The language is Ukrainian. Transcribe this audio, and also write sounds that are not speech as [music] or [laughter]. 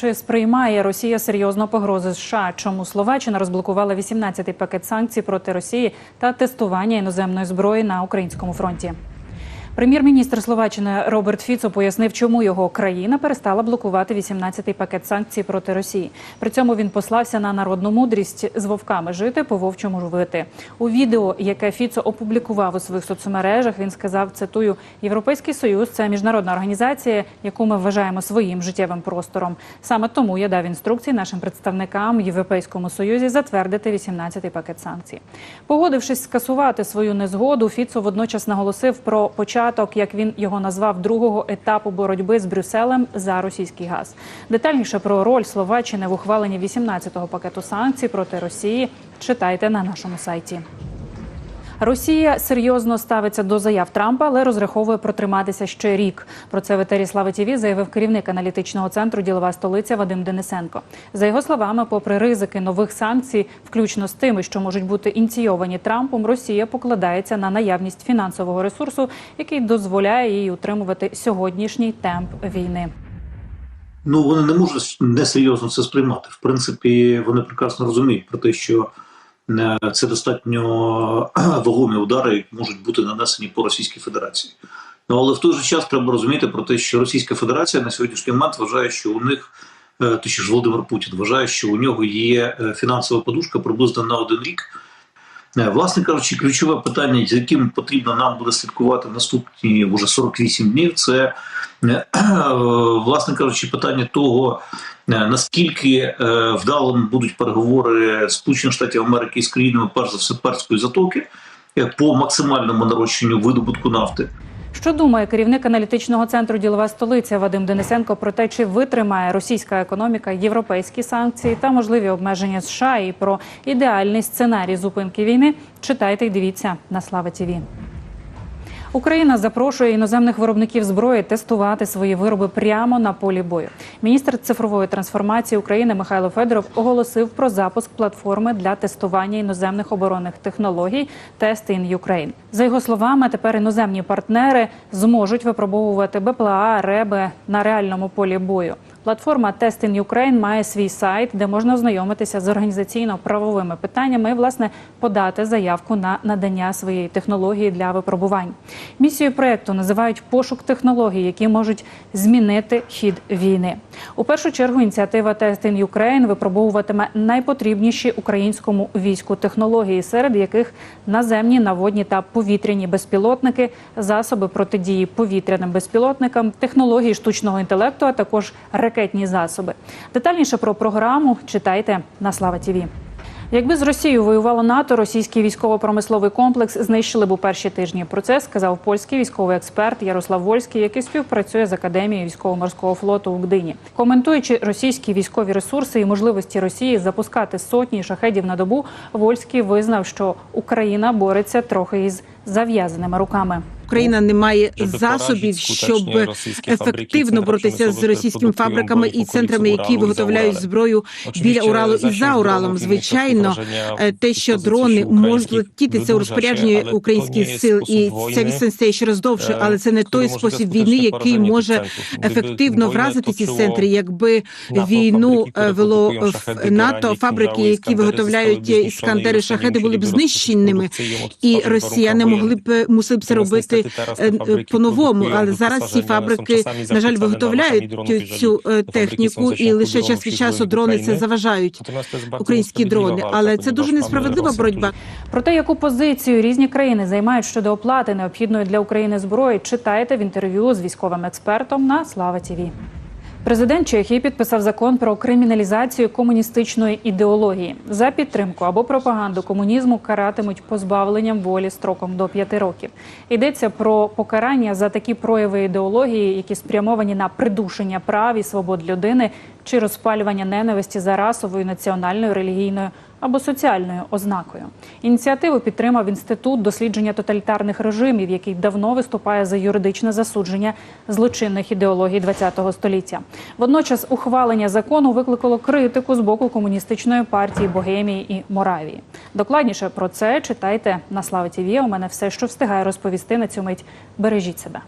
Чи сприймає Росія серйозно погрози США? Чому Словаччина розблокувала 18-й пакет санкцій проти Росії та тестування іноземної зброї на українському фронті? Прем'єр-міністр Словаччини Роберт Фіцо пояснив, чому його країна перестала блокувати 18-й пакет санкцій проти Росії. При цьому він послався на народну мудрість з вовками жити по вовчому жити. У відео, яке Фіцо опублікував у своїх соцмережах, він сказав: цитую: Європейський союз це міжнародна організація, яку ми вважаємо своїм життєвим простором. Саме тому я дав інструкції нашим представникам Європейському Союзі затвердити 18-й пакет санкцій. Погодившись скасувати свою незгоду, Фіцо водночас наголосив про початок, як він його назвав, другого етапу боротьби з Брюсселем за російський газ. Детальніше про роль Словаччини в ухваленні 18-го пакету санкцій проти Росії читайте на нашому сайті. Росія серйозно ставиться до заяв Трампа, але розраховує протриматися ще рік. Про це в етері Слави ТІВІ заявив керівник аналітичного центру Ділова столиця Вадим Денисенко. За його словами, попри ризики нових санкцій, включно з тими, що можуть бути ініційовані Трампом, Росія покладається на наявність фінансового ресурсу, який дозволяє їй утримувати сьогоднішній темп війни. Ну вони не можуть несерйозно це сприймати. В принципі, вони прекрасно розуміють про те, що це достатньо вагомі удари можуть бути нанесені по Російській Федерації. Ну але в той же час треба розуміти про те, що Російська Федерація на сьогоднішній момент вважає, що у них е, точніше Володимир Путін вважає, що у нього є е, фінансова подушка приблизно на один рік. Е, Власне кажучи, ключове питання, з яким потрібно нам буде слідкувати наступні вже 48 днів, це е, [clears throat] власне кажучи, питання того, е, наскільки вдалим будуть переговори Сполучених Штатів Америки з країнами, перш за все, перської затоки по максимальному нарощенню видобутку нафти. Що думає керівник аналітичного центру Ділова столиця Вадим Денисенко про те, чи витримає російська економіка європейські санкції та можливі обмеження США і про ідеальний сценарій зупинки війни? Читайте і дивіться на Слава ТІВІ. Україна запрошує іноземних виробників зброї тестувати свої вироби прямо на полі бою. Міністр цифрової трансформації України Михайло Федоров оголосив про запуск платформи для тестування іноземних оборонних технологій Test in Ukraine. За його словами, тепер іноземні партнери зможуть випробовувати БПЛА, РЕБи на реальному полі бою. Платформа Test in Ukraine має свій сайт, де можна ознайомитися з організаційно-правовими питаннями і власне подати заявку на надання своєї технології для випробувань. Місією проекту називають пошук технологій, які можуть змінити хід війни. У першу чергу ініціатива Test in Ukraine випробовуватиме найпотрібніші українському війську технології, серед яких наземні, наводні та повітряні безпілотники, засоби протидії повітряним безпілотникам, технології штучного інтелекту, а також ракетні засоби. Детальніше про програму читайте на Слава ТІВІ. Якби з Росією воювало НАТО, російський військово-промисловий комплекс знищили б у перші тижні. Про це сказав польський військовий експерт Ярослав Вольський, який співпрацює з академією військово-морського флоту у Гдині. Коментуючи російські військові ресурси і можливості Росії запускати сотні шахедів на добу, Вольський визнав, що Україна бореться трохи із зав'язаними руками. Україна не має засобів, щоб ефективно боротися з російськими фабриками і центрами, які виготовляють зброю біля Уралу і за Уралом. Звичайно, е, те, що дрони можуть летіти, це у розпорядженні українських сил, і ця відстань стає ще раз довше, але це не той спосіб війни, який може ефективно вразити ці центри. Якби війну е, вело в НАТО, фабрики, які виготовляють іскандери, шахеди, були б знищеними, і росіяни могли б мусили б це робити е, по-новому. Але зараз ці фабрики на жаль виготовляють цю е, техніку, і лише час від часу дрони це заважають українські дрони. Але це дуже несправедлива боротьба. Про те, яку позицію різні країни займають щодо оплати необхідної для України зброї, читайте в інтерв'ю з військовим експертом на Слава ТІВІ. Президент Чехії підписав закон про криміналізацію комуністичної ідеології за підтримку або пропаганду комунізму каратимуть позбавленням волі строком до п'яти років. Йдеться про покарання за такі прояви ідеології, які спрямовані на придушення прав і свобод людини чи розпалювання ненависті за расовою, національною, релігійною або соціальною ознакою. Ініціативу підтримав інститут дослідження тоталітарних режимів, який давно виступає за юридичне засудження злочинних ідеологій ХХ століття. Водночас ухвалення закону викликало критику з боку комуністичної партії Богемії і Моравії. Докладніше про це читайте на Слава ТІВІ. У мене все, що встигає розповісти на цю мить. Бережіть себе.